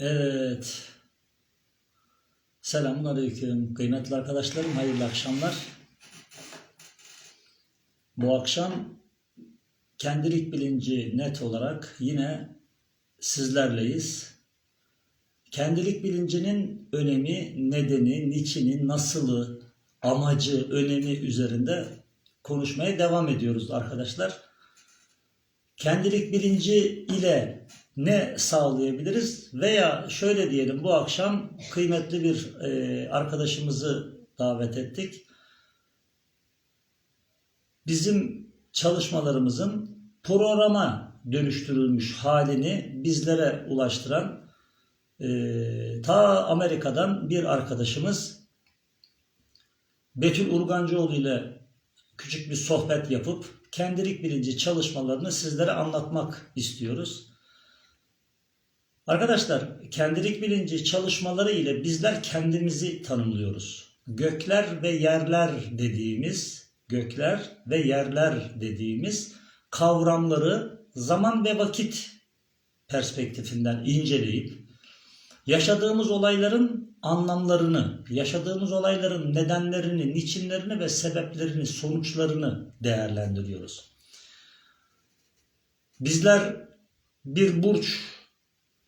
Evet. Selamun Aleyküm. Kıymetli arkadaşlarım, hayırlı akşamlar. Bu akşam kendilik bilinci net olarak yine sizlerleyiz. Kendilik bilincinin önemi, nedeni, niçini, nasılı, amacı, önemi üzerinde konuşmaya devam ediyoruz arkadaşlar. Kendilik bilinci ile ne sağlayabiliriz? Veya şöyle diyelim bu akşam kıymetli bir e, arkadaşımızı davet ettik. Bizim çalışmalarımızın programa dönüştürülmüş halini bizlere ulaştıran e, ta Amerika'dan bir arkadaşımız Betül Urgancıoğlu ile küçük bir sohbet yapıp kendilik bilinci çalışmalarını sizlere anlatmak istiyoruz. Arkadaşlar kendilik bilinci çalışmaları ile bizler kendimizi tanımlıyoruz. Gökler ve yerler dediğimiz gökler ve yerler dediğimiz kavramları zaman ve vakit perspektifinden inceleyip yaşadığımız olayların anlamlarını, yaşadığımız olayların nedenlerini, niçinlerini ve sebeplerini, sonuçlarını değerlendiriyoruz. Bizler bir burç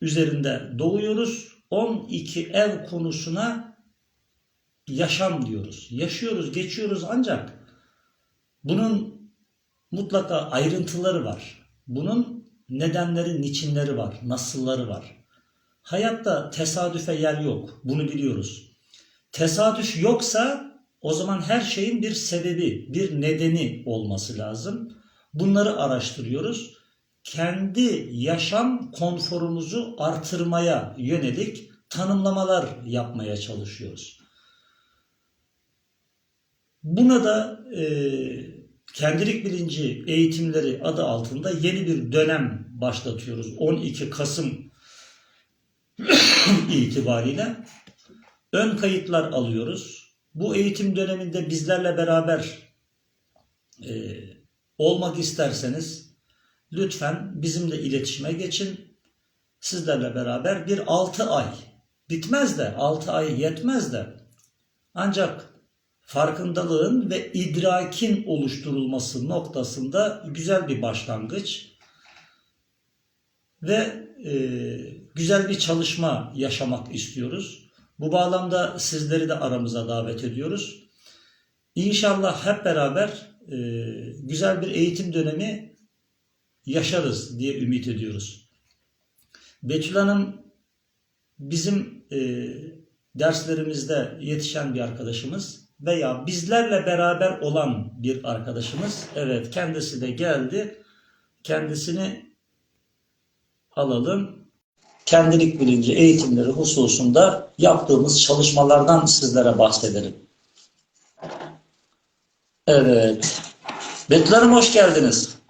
üzerinde doğuyoruz. 12 ev konusuna yaşam diyoruz. Yaşıyoruz, geçiyoruz ancak bunun mutlaka ayrıntıları var. Bunun nedenleri, niçinleri var, nasılları var. Hayatta tesadüfe yer yok. Bunu biliyoruz. Tesadüf yoksa o zaman her şeyin bir sebebi, bir nedeni olması lazım. Bunları araştırıyoruz. Kendi yaşam konforumuzu artırmaya yönelik tanımlamalar yapmaya çalışıyoruz. Buna da e, kendilik bilinci eğitimleri adı altında yeni bir dönem başlatıyoruz. 12 Kasım itibariyle ön kayıtlar alıyoruz. Bu eğitim döneminde bizlerle beraber e, olmak isterseniz lütfen bizimle iletişime geçin. Sizlerle beraber bir 6 ay bitmez de 6 ay yetmez de ancak farkındalığın ve idrakin oluşturulması noktasında güzel bir başlangıç ve e, güzel bir çalışma yaşamak istiyoruz. Bu bağlamda sizleri de aramıza davet ediyoruz. İnşallah hep beraber e, güzel bir eğitim dönemi yaşarız diye ümit ediyoruz. Betül Hanım bizim e, derslerimizde yetişen bir arkadaşımız veya bizlerle beraber olan bir arkadaşımız. Evet kendisi de geldi. Kendisini alalım. Kendilik bilinci eğitimleri hususunda yaptığımız çalışmalardan sizlere bahsedelim. Evet. Betül Hanım hoş geldiniz.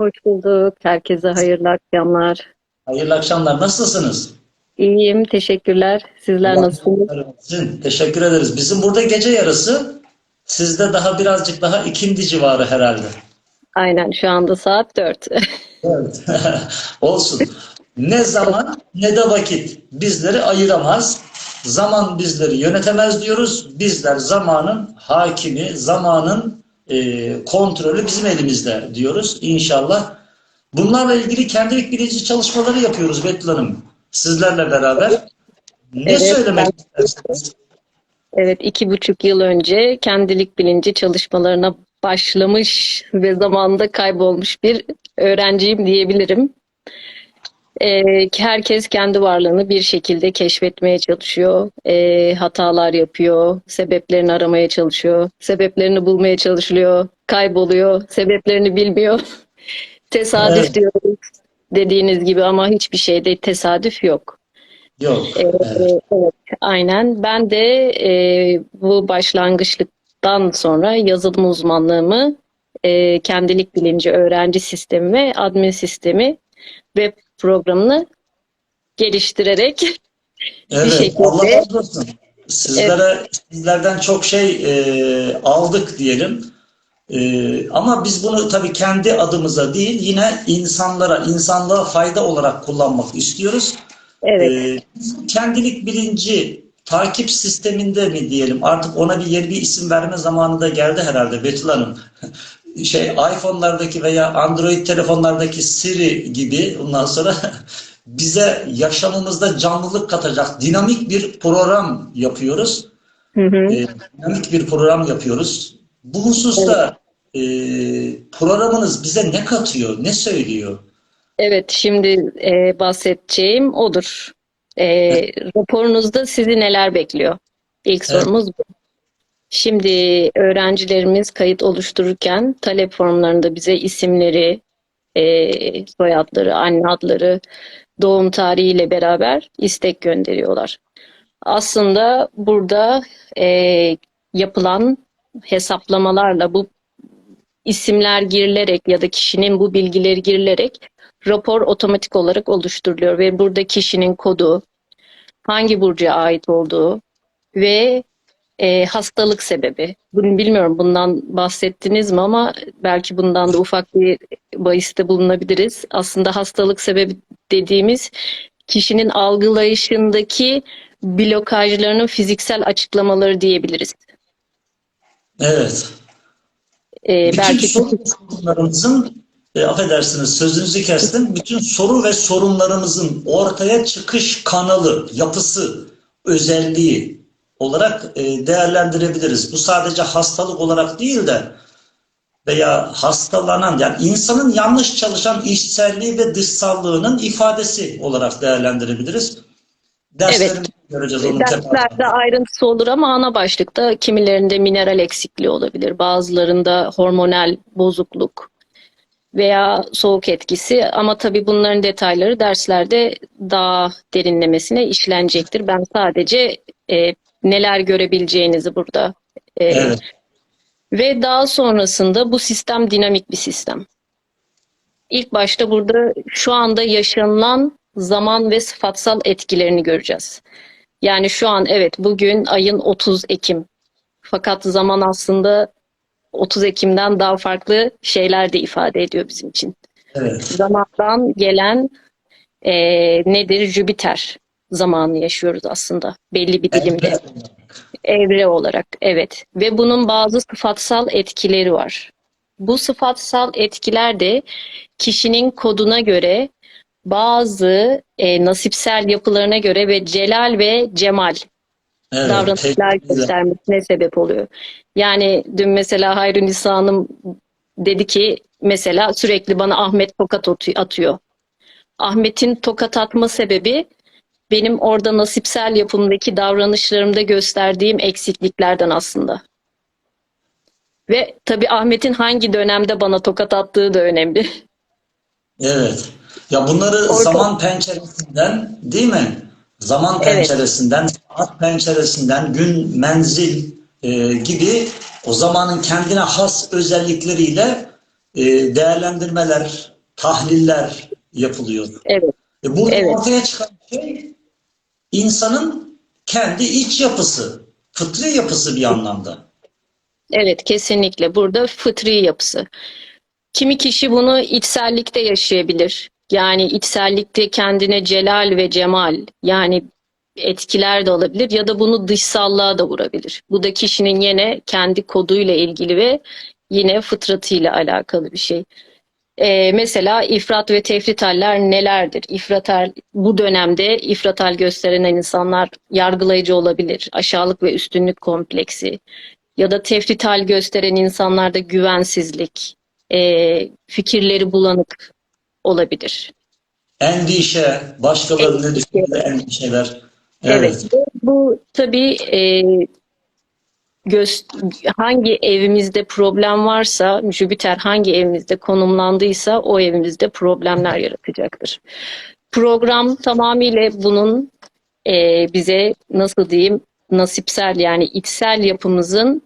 Hoş bulduk. Herkese hayırlı akşamlar. Hayırlı akşamlar. Nasılsınız? İyiyim, teşekkürler. Sizler Allah nasılsınız? Sizin, teşekkür ederiz. Bizim burada gece yarısı, sizde daha birazcık daha ikindi civarı herhalde. Aynen, şu anda saat 4. Evet. Olsun. Ne zaman ne de vakit bizleri ayıramaz. Zaman bizleri yönetemez diyoruz. Bizler zamanın hakimi, zamanın e, kontrolü bizim elimizde diyoruz. İnşallah. Bunlarla ilgili kendilik bilinci çalışmaları yapıyoruz Betül Hanım. Sizlerle beraber. Ne Evet, söylemek ben- istersiniz? Evet, iki buçuk yıl önce kendilik bilinci çalışmalarına başlamış ve zamanda kaybolmuş bir öğrenciyim diyebilirim. Ee, herkes kendi varlığını bir şekilde keşfetmeye çalışıyor, Ee, hatalar yapıyor, sebeplerini aramaya çalışıyor, sebeplerini bulmaya çalışılıyor, kayboluyor, sebeplerini bilmiyor. Tesadüf Evet. diyoruz dediğiniz gibi ama hiçbir şeyde tesadüf yok. Yok. Ee, Evet. evet, aynen. Ben de e, bu başlangıçlıktan sonra yazılım uzmanlığımı, e, kendilik bilinci öğrenci sistemi ve admin sistemi web programını geliştirerek bir Evet, şekilde Allah razı olsun. Sizlere, sizlerden çok şey e, aldık diyelim. E, ama biz bunu tabii kendi adımıza değil, yine insanlara, insanlığa fayda olarak kullanmak istiyoruz. Evet. Bizim kendilik bilinci takip sisteminde mi diyelim artık ona bir yeni bir isim verme zamanı da geldi herhalde Betül Hanım. Şey iPhone'lardaki veya Android telefonlardaki Siri gibi ondan sonra bize yaşamımızda canlılık katacak dinamik bir program yapıyoruz. Hı hı. Ee, dinamik bir program yapıyoruz. Bu hususta e, programınız bize ne katıyor, ne söylüyor? Evet, şimdi e, bahsedeceğim odur. E, raporunuzda sizi neler bekliyor? İlk Evet. sorumuz bu. Şimdi öğrencilerimiz kayıt oluştururken talep formlarında bize isimleri, e, soyadları, anne adları, doğum tarihiyle beraber istek gönderiyorlar. Aslında burada e, yapılan hesaplamalarla bu isimler girilerek ya da kişinin bu bilgileri girilerek rapor otomatik olarak oluşturuluyor ve burada kişinin kodu, hangi burcuya ait olduğu ve e, hastalık sebebi. Bunu bilmiyorum bundan bahsettiniz mi ama belki bundan da ufak bir bahiste bulunabiliriz. Aslında hastalık sebebi dediğimiz kişinin algılayışındaki blokajlarının fiziksel açıklamaları diyebiliriz. Evet. E, Bütün belki sorunlarımızın, e, affedersiniz sözünüzü kestim, bütün soru ve sorunlarımızın ortaya çıkış kanalı, yapısı, özelliği olarak e, değerlendirebiliriz. Bu sadece hastalık olarak değil de veya hastalanan yani insanın yanlış çalışan içselliği ve dışsallığının ifadesi olarak değerlendirebiliriz. Derslerimizde göreceğiz onun Derslerde temelini. ayrıntısı olur ama ana başlıkta kimilerinde mineral eksikliği olabilir. Bazılarında hormonal bozukluk veya soğuk etkisi ama tabii bunların detayları derslerde daha derinlemesine işlenecektir. Ben sadece e, neler görebileceğinizi burada e, Evet. ve daha sonrasında bu sistem dinamik bir sistem. İlk başta burada şu anda yaşanılan zaman ve sıfatsal etkilerini göreceğiz. Yani şu an evet bugün ayın 30 Ekim. Fakat zaman aslında 30 Ekim'den daha farklı şeyler de ifade ediyor bizim için. Evet. Zamandan gelen eee, nedir? Jüpiter zamanı yaşıyoruz aslında belli bir dilimde. Evre olarak evet ve bunun bazı sıfatsal etkileri var. Bu sıfatsal etkiler de kişinin koduna göre bazı e, nasipsel yapılarına göre ve celal ve cemal Evet. davranışlar göstermesine sebep oluyor. Yani dün mesela Hayrun Nisa Hanım dedi ki mesela sürekli bana Ahmet tokat atı- atıyor. Ahmet'in tokat atma sebebi benim orada nasipsel yapımdaki davranışlarımda gösterdiğim eksikliklerden aslında. Ve tabii Ahmet'in hangi dönemde bana tokat attığı da önemli. Evet. Ya bunları Orada- zaman penceresinden değil mi? Zaman Evet. penceresinden, saat penceresinden, gün, menzil e, gibi o zamanın kendine has özellikleriyle e, değerlendirmeler, tahliller yapılıyor. Evet. E, burada Evet. ortaya çıkan şey insanın kendi iç yapısı, fıtri yapısı bir anlamda. Evet, kesinlikle. Burada fıtri yapısı. Kimi kişi bunu içsellikte yaşayabilir. Yani içsellikte kendine celal ve cemal yani etkiler de olabilir ya da bunu dışsallığa da vurabilir. Bu da kişinin yine kendi koduyla ilgili ve yine fıtratıyla alakalı bir şey. Ee, mesela ifrat ve tefrit haller nelerdir? İfratal bu dönemde ifratal gösteren insanlar yargılayıcı olabilir. Aşağılık ve üstünlük kompleksi ya da tefrital gösteren insanlarda güvensizlik, e, fikirleri bulanık olabilir. Endişe, Endişe. düşündüğü endişeler. Evet. Bu, bu tabii e, hangi evimizde problem varsa, Jüpiter hangi evimizde konumlandıysa o evimizde problemler yaratacaktır. Program tamamıyla bunun e, bize nasıl diyeyim nasipsel yani içsel yapımızın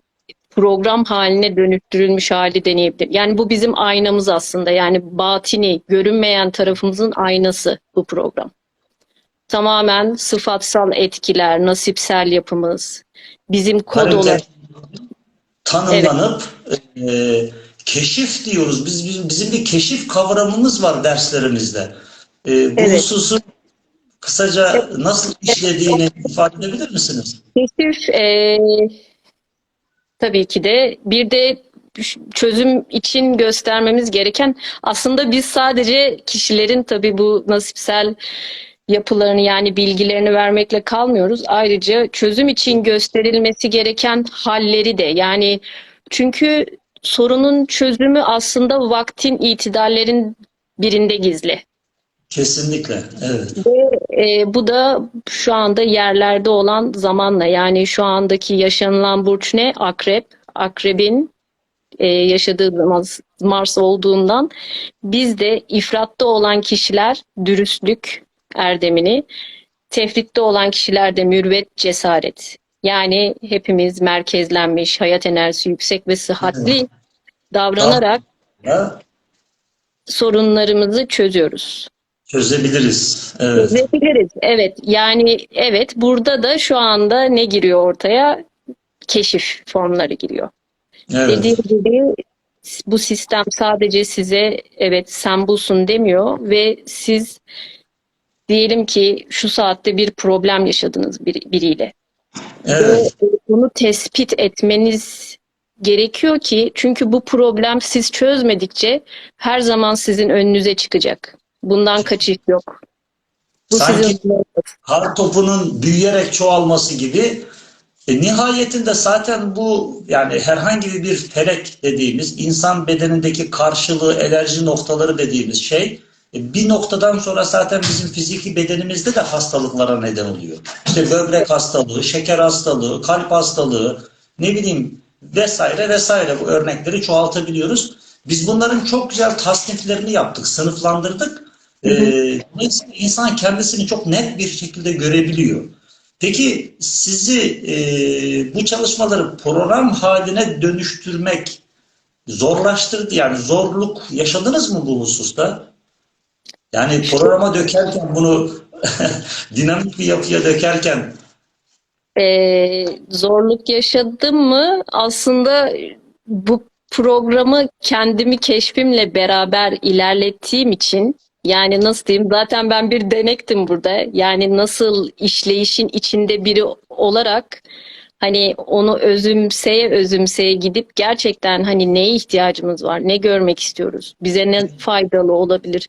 program haline dönüştürülmüş hali deneyebilir. Yani bu bizim aynamız aslında. Yani batini, görünmeyen tarafımızın aynası bu program. Tamamen sıfatsal etkiler, nasipsel yapımız, bizim kod olarak tanımlanıp e, keşif diyoruz. Biz bizim, bizim bir keşif kavramımız var derslerimizde. E, bu Evet. hususu kısaca nasıl işlediğini ifade edebilir misiniz? Keşif e, tabii ki de bir de çözüm için göstermemiz gereken aslında biz sadece kişilerin tabii bu nasipsel yapılarını yani bilgilerini vermekle kalmıyoruz. Ayrıca çözüm için gösterilmesi gereken halleri de yani çünkü sorunun çözümü aslında vaktin itidallerin birinde gizli. Kesinlikle, evet. Ve e, bu da şu anda yerlerde olan zamanla yani şu andaki yaşanılan burç ne? Akrep. Akrebin e, yaşadığı Mars, Mars olduğundan biz de ifratta olan kişiler dürüstlük erdemini, tefritte olan kişiler de mürvet cesaret. Yani hepimiz merkezlenmiş, hayat enerjisi yüksek ve sıhhatli davranarak Ya, sorunlarımızı çözüyoruz. çözebiliriz. Evet. Çözebiliriz. Evet. Yani evet burada da şu anda ne giriyor ortaya? Keşif formları giriyor. Evet. Dediğim gibi bu sistem sadece size evet sen busun demiyor ve siz diyelim ki şu saatte bir problem yaşadınız bir, biriyle. Evet. Ve bunu tespit etmeniz gerekiyor ki çünkü bu problem siz çözmedikçe her zaman sizin önünüze çıkacak. Bundan kaçış yok. Bu Sanki- sizin kar topunun büyüyerek çoğalması gibi e, nihayetinde zaten bu yani herhangi bir felek dediğimiz insan bedenindeki karşılığı enerji noktaları dediğimiz şey bir noktadan sonra zaten bizim fiziki bedenimizde de hastalıklara neden oluyor. İşte böbrek hastalığı, şeker hastalığı, kalp hastalığı, ne bileyim vesaire vesaire bu örnekleri çoğaltabiliyoruz. Biz bunların çok güzel tasniflerini yaptık, sınıflandırdık. Ee, dolayısıyla insan kendisini çok net bir şekilde görebiliyor. Peki sizi e, bu çalışmaları program haline dönüştürmek zorlaştırdı yani zorluk yaşadınız mı bu hususta? Yani programa dökerken bunu dinamik bir yapıya dökerken Ee, zorluk yaşadım mı? Aslında bu programı kendimi keşfimle beraber ilerlettiğim için yani nasıl diyeyim zaten ben bir denektim burada. Yani nasıl işleyişin içinde biri olarak hani onu özümseye özümseye gidip gerçekten hani neye ihtiyacımız var, ne görmek istiyoruz, bize ne faydalı olabilir.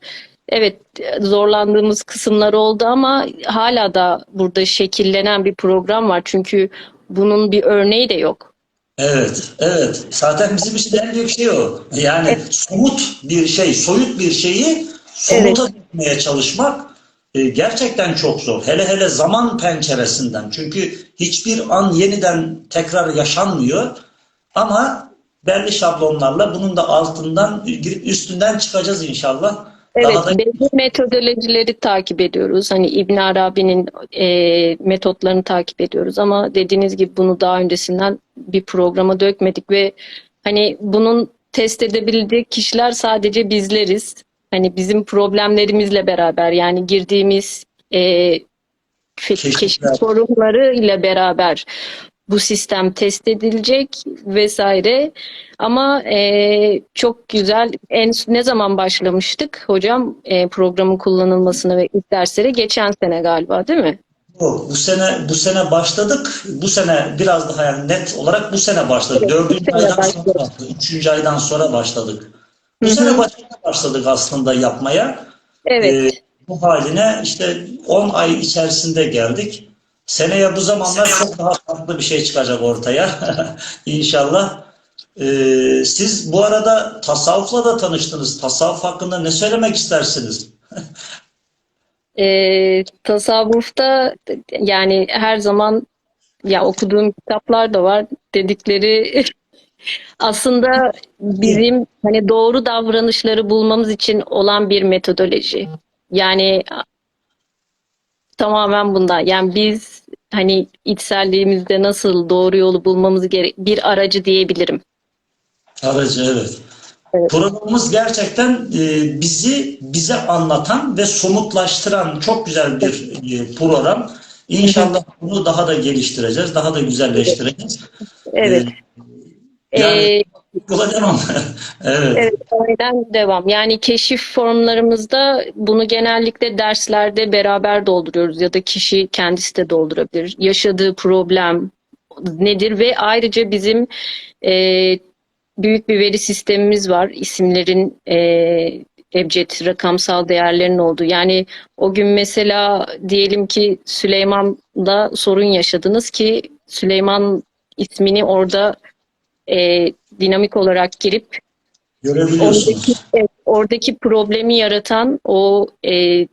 Evet zorlandığımız kısımlar oldu ama hala da burada şekillenen bir program var. Çünkü bunun bir örneği de yok. Evet, evet. Zaten bizim için en büyük şey o. Yani somut bir şey, soyut bir şeyi somuta dökmeye çalışmak e, gerçekten çok zor. Hele hele zaman penceresinden. Çünkü hiçbir an yeniden tekrar yaşanmıyor. Ama belli şablonlarla bunun da altından girip üstünden çıkacağız inşallah. Evet, da belli metodolojileri takip ediyoruz. Hani İbn Arabi'nin e, metotlarını takip ediyoruz ama dediğiniz gibi bunu daha öncesinden bir programa dökmedik ve hani bunun test edebildiği kişiler sadece bizleriz. Hani bizim problemlerimizle beraber yani girdiğimiz e, keşif sorunları ile beraber bu sistem test edilecek vesaire. Ama e, çok güzel. En ne zaman başlamıştık hocam e, programın kullanılmasına ve ilk derslere geçen sene galiba değil mi? Bu sene bu sene başladık. Bu sene biraz daha yani net olarak bu sene başladık. Evet, Dördüncü aydan başladık. sonra başladık. Üçüncü aydan sonra başladık. Bu Hı hı. sene başladık, başladık aslında yapmaya. Evet. Ee, bu haline işte 10 ay içerisinde geldik. Seneye bu zamanlar çok daha farklı bir şey çıkacak ortaya. İnşallah. Ee, siz bu arada tasavvufla da tanıştınız. Tasavvuf hakkında ne söylemek istersiniz? E, tasavvufta yani her zaman ya okuduğum kitaplar da var dedikleri aslında bizim hani doğru davranışları bulmamız için olan bir metodoloji. Yani tamamen bunda. Yani biz hani içselliğimizde nasıl doğru yolu bulmamız gerek bir aracı diyebilirim. Aracı evet. Evet. Programımız gerçekten e, bizi bize anlatan ve somutlaştıran çok güzel bir e, program. İnşallah bunu daha da geliştireceğiz, daha da güzelleştireceğiz. Evet. Yani- Ee, yola devam. evet. Evet, aynen devam. Yani keşif formlarımızda bunu genellikle derslerde beraber dolduruyoruz ya da kişi kendisi de doldurabilir. Yaşadığı problem nedir ve ayrıca bizim e, büyük bir veri sistemimiz var. İsimlerin e, ebced rakamsal değerlerinin olduğu. Yani o gün mesela diyelim ki Süleyman'da sorun yaşadınız ki Süleyman ismini orada e, dinamik olarak girip. Oradaki, evet, oradaki problemi yaratan o e,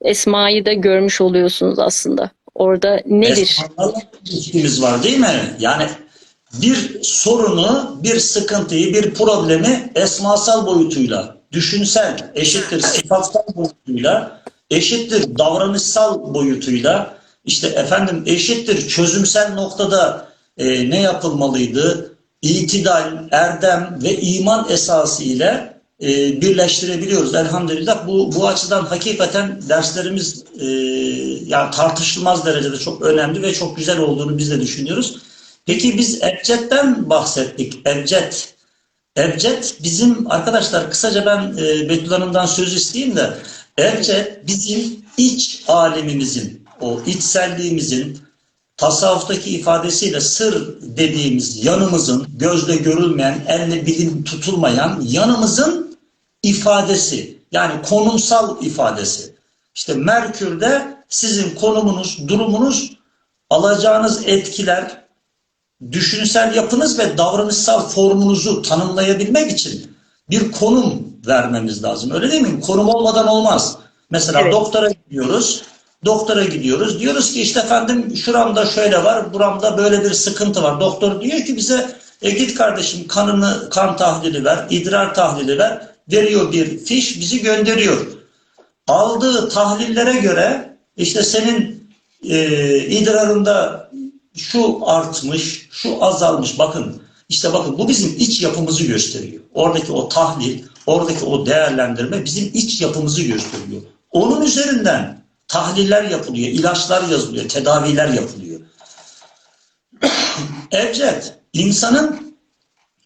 esmayı da görmüş oluyorsunuz aslında. Orada nedir? İlişkimiz var değil mi? Yani bir sorunu, bir sıkıntıyı, bir problemi esmasal boyutuyla, düşünsel, eşittir sıfatsal boyutuyla, eşittir davranışsal boyutuyla, işte efendim eşittir çözümsel noktada e, ne yapılmalıydı? İtidal, erdem ve iman esası ile e, birleştirebiliyoruz. Elhamdülillah bu bu açıdan hakikaten derslerimiz e, yani tartışılmaz derecede çok önemli ve çok güzel olduğunu biz de düşünüyoruz. Peki biz Ebced'den bahsettik. Ebced. Ebced bizim arkadaşlar kısaca ben e, Betül Hanım'dan söz isteyeyim de Ebced bizim iç alemimizin, o içselliğimizin tasavvuftaki ifadesiyle sır dediğimiz yanımızın, gözle görülmeyen, elle bilim tutulmayan yanımızın ifadesi. Yani konumsal ifadesi. İşte Merkür'de sizin konumunuz, durumunuz, alacağınız etkiler, düşünsel yapınız ve davranışsal formunuzu tanımlayabilmek için bir konum vermemiz lazım. Öyle değil mi? Konum olmadan olmaz. Mesela Evet. doktora gidiyoruz. Doktora gidiyoruz. Diyoruz ki işte efendim şuramda şöyle var, buramda böyle bir sıkıntı var. Doktor diyor ki bize e git kardeşim kanını kan tahlili ver, idrar tahlili ver. Veriyor bir fiş, bizi gönderiyor. Aldığı tahlillere göre işte senin e, idrarında şu artmış, şu azalmış. Bakın işte bakın bu bizim iç yapımızı gösteriyor. Oradaki o tahlil, oradaki o değerlendirme bizim iç yapımızı gösteriyor. Onun üzerinden tahliller yapılıyor, ilaçlar yazılıyor, tedaviler yapılıyor. Ebced, insanın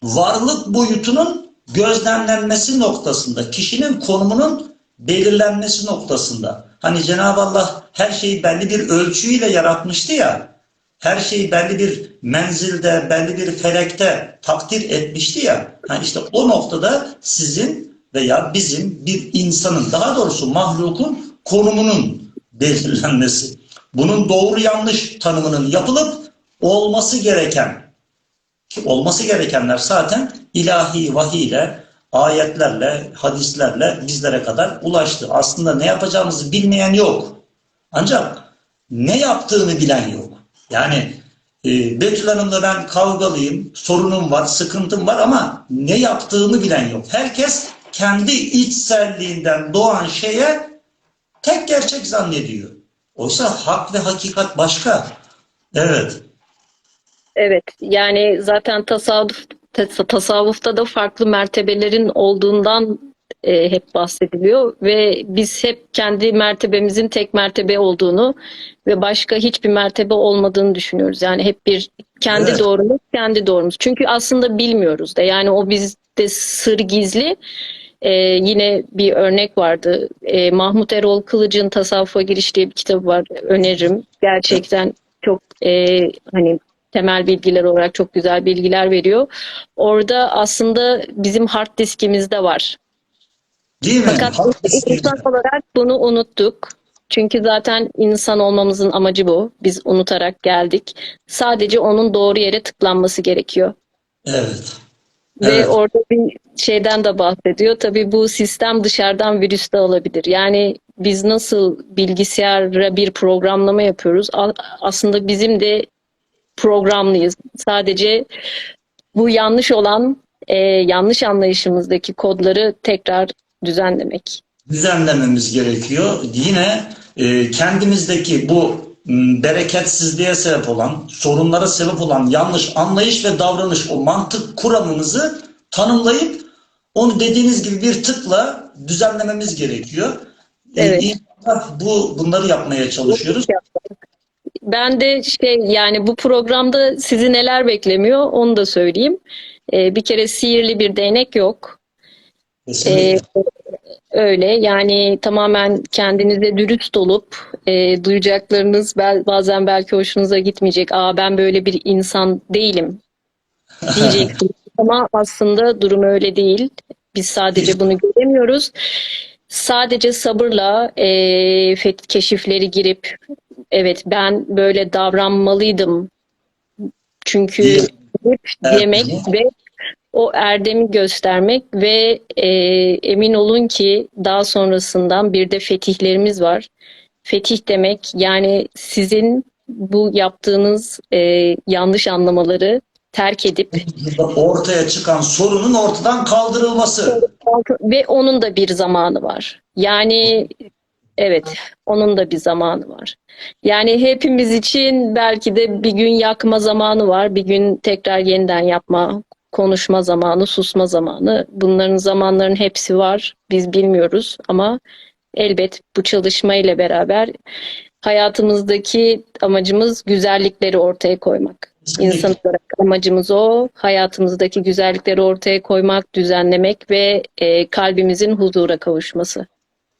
varlık boyutunun gözlemlenmesi noktasında, kişinin konumunun belirlenmesi noktasında. Hani Cenab-ı Allah her şeyi belli bir ölçüyle yaratmıştı ya, her şeyi belli bir menzilde, belli bir felekte takdir etmişti ya. Ha işte o noktada sizin veya bizim bir insanın, daha doğrusu mahlukun konumunun belirlenmesi. Bunun doğru yanlış tanımının yapılıp olması gereken ki olması gerekenler zaten ilahi vahiy ile, ayetlerle, hadislerle bizlere kadar ulaştı. Aslında ne yapacağımızı bilmeyen yok. Ancak ne yaptığını bilen yok. Yani e, Betül Hanım'la ben kavgalıyım, sorunum var, sıkıntım var ama ne yaptığını bilen yok. Herkes kendi içselliğinden doğan şeye tek gerçek zannediyor. Oysa hak ve hakikat başka. Evet. Evet, yani zaten tasavvuf tas- tasavvufta da farklı mertebelerin olduğundan e, hep bahsediliyor ve biz hep kendi mertebemizin tek mertebe olduğunu ve başka hiçbir mertebe olmadığını düşünüyoruz. Yani hep bir kendi Evet. doğrumuz, kendi doğrumuz. Çünkü aslında bilmiyoruz da yani o bizde sır gizli. E, yine bir örnek vardı. E, Mahmut Erol Kılıç'ın Tasavvufa Giriş diye bir kitabı var. Öneririm. Gerçekten çok e, hani temel bilgiler olarak çok güzel bilgiler veriyor. Orada aslında bizim hard diskimizde var. Değil? Fakat insan olarak bunu unuttuk. Çünkü zaten insan olmamızın amacı bu. Biz unutarak geldik. Sadece onun doğru yere tıklanması gerekiyor. Evet. Ve Evet. orada bir şeyden de bahsediyor. Tabii bu sistem dışarıdan virüs de olabilir. Yani biz nasıl bilgisayara bir programlama yapıyoruz? Aslında bizim de programlıyız. Sadece bu yanlış olan, e, yanlış anlayışımızdaki kodları tekrar düzenlemek. düzenlememiz gerekiyor. Yine e, kendimizdeki bu bereketsizliğe sebep olan, sorunlara sebep olan yanlış anlayış ve davranış, o mantık kuramımızı tanımlayıp onu dediğiniz gibi bir tıkla düzenlememiz gerekiyor. E, Evet. inşallah bu bunları yapmaya çalışıyoruz. Ben de şey yani bu programda sizi neler beklemiyor onu da söyleyeyim. E, bir kere sihirli bir değnek yok. Kesinlikle. Ee, öyle yani tamamen kendinize dürüst olup e, duyacaklarınız bel- bazen belki hoşunuza gitmeyecek. Aa ben böyle bir insan değilim diyeceksiniz. Ama aslında durum öyle değil. Biz sadece bunu göremiyoruz. Sadece sabırla e, keşifleri girip evet ben böyle davranmalıydım çünkü Evet. demek ve o erdemi göstermek ve e, emin olun ki daha sonrasından bir de fetihlerimiz var. Fetih demek yani sizin bu yaptığınız e, yanlış anlamaları terk edip ortaya çıkan sorunun ortadan kaldırılması. ve onun da bir zamanı var. Yani evet onun da bir zamanı var. Yani hepimiz için belki de bir gün yakma zamanı var, bir gün tekrar yeniden yapma, konuşma zamanı, susma zamanı. Bunların zamanların hepsi var. Biz bilmiyoruz ama elbet bu çalışma ile beraber hayatımızdaki amacımız güzellikleri ortaya koymak. İnsan olarak amacımız o. Hayatımızdaki güzellikleri ortaya koymak, düzenlemek ve e, kalbimizin huzura kavuşması.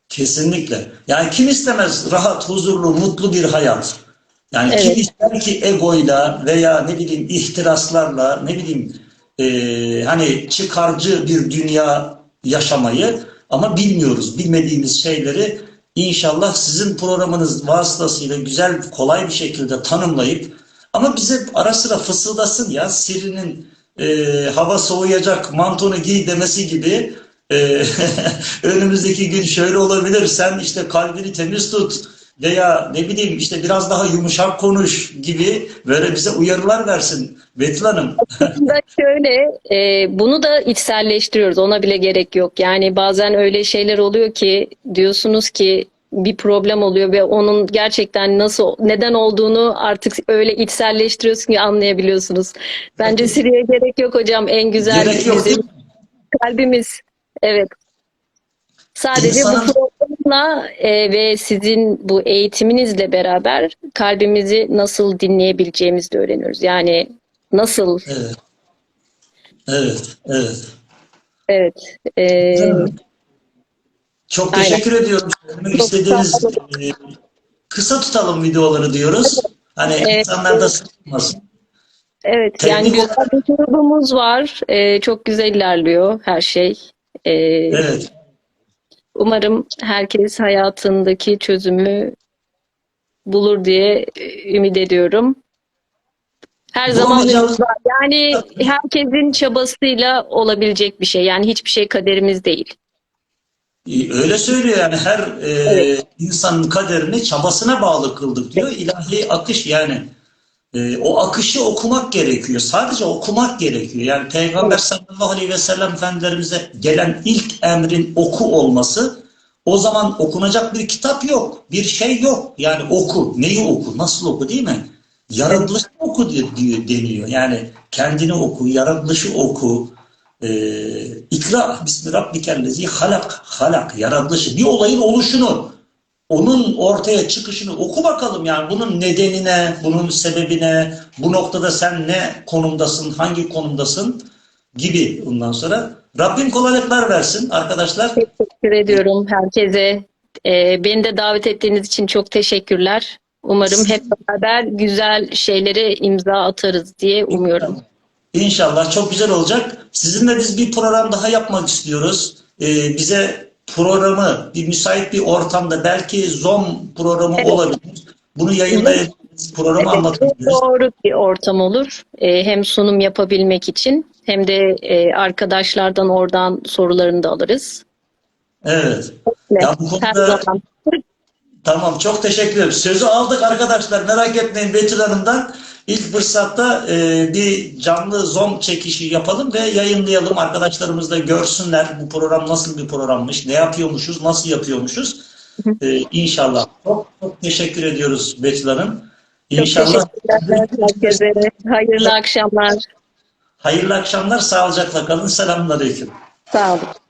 Kesinlikle. Yani kim istemez rahat, huzurlu, mutlu bir hayat? Yani kim Evet. ister ki egoyla veya ne bileyim ihtiraslarla ne bileyim e, hani çıkarcı bir dünya yaşamayı ama bilmiyoruz. Bilmediğimiz şeyleri inşallah sizin programınız vasıtasıyla güzel, kolay bir şekilde tanımlayıp ama bize ara sıra fısıldasın ya Siri'nin e, hava soğuyacak mantonu giy demesi gibi e, önümüzdeki gün şöyle olabilir sen işte kalbini temiz tut veya ne bileyim işte biraz daha yumuşak konuş gibi böyle bize uyarılar versin Betül Hanım. Aslında şöyle, e, bunu da içselleştiriyoruz. Ona bile gerek yok. Yani bazen öyle şeyler oluyor ki diyorsunuz ki bir problem oluyor ve onun gerçekten nasıl, neden olduğunu artık öyle içselleştiriyorsun ki anlayabiliyorsunuz. Bence Siri'ye gerek yok hocam. En güzel Gerek yok bizim mi? kalbimiz. Evet. Sadece İnsanın- bu programla e, ve sizin bu eğitiminizle beraber kalbimizi nasıl dinleyebileceğimizi de öğreniyoruz. Yani nasıl Evet. Evet, evet. Evet. Evet. Çok Aynen. teşekkür ediyorum. Söylemek Çok istediğiniz e, kısa tutalım videoları diyoruz. Hani Evet. insanlar da sıkılmasın. evet. Teknik Yani güzel bir grubumuz var. Ee, çok güzel ilerliyor her şey. Ee, Evet. Umarım herkes hayatındaki çözümü bulur diye e, ümit ediyorum. Her zaman var. Yani herkesin çabasıyla olabilecek bir şey. Yani hiçbir şey kaderimiz değil. Öyle söylüyor yani her e, Evet. insanın kaderini çabasına bağlı kıldık diyor. İlahi akış yani. E, o akışı okumak gerekiyor. Sadece okumak gerekiyor. Yani Peygamber sallallahu aleyhi ve sellem efendilerimize gelen ilk emrin oku olması o zaman okunacak bir kitap yok. Bir şey yok. Yani oku. Neyi oku? Nasıl oku değil mi? Yaratılışı oku diyor, deniyor. Yani kendini oku, yaratılışı oku. Ee, ikra bismi rabbikellezi halak halak yaratılışı bir olayın oluşunu onun ortaya çıkışını oku bakalım yani bunun nedenine bunun sebebine bu noktada sen ne konumdasın hangi konumdasın gibi ondan sonra Rabbim kolaylıklar versin arkadaşlar Teşekkür ediyorum herkese. Ee, beni de davet ettiğiniz için çok teşekkürler. Umarım hep beraber güzel şeylere imza atarız diye umuyorum. İnşallah çok güzel olacak. Sizinle biz bir program daha yapmak istiyoruz. Ee, bize programı bir müsait bir ortamda belki Zoom programı Evet. olabilir. Bunu yayınlayabiliriz. Programı Evet, anlatabiliriz. doğru bir ortam olur. Ee, hem sunum yapabilmek için hem de e, arkadaşlardan oradan sorularını da alırız. Evet. Evet, Ya bu her konuda zaman. Tamam çok teşekkür ederim. Sözü aldık arkadaşlar. Merak etmeyin Betül Hanım'dan. İlk fırsatta e, bir canlı Zoom çekişi yapalım ve yayınlayalım. Arkadaşlarımız da görsünler bu program nasıl bir programmış, ne yapıyormuşuz, nasıl yapıyormuşuz. E, inşallah. Çok çok teşekkür ediyoruz Betül Hanım. İnşallah. herkese. Hayırlı akşamlar. Hayırlı akşamlar, sağlıcakla kalın. Selamünaleyküm. Sağ olun.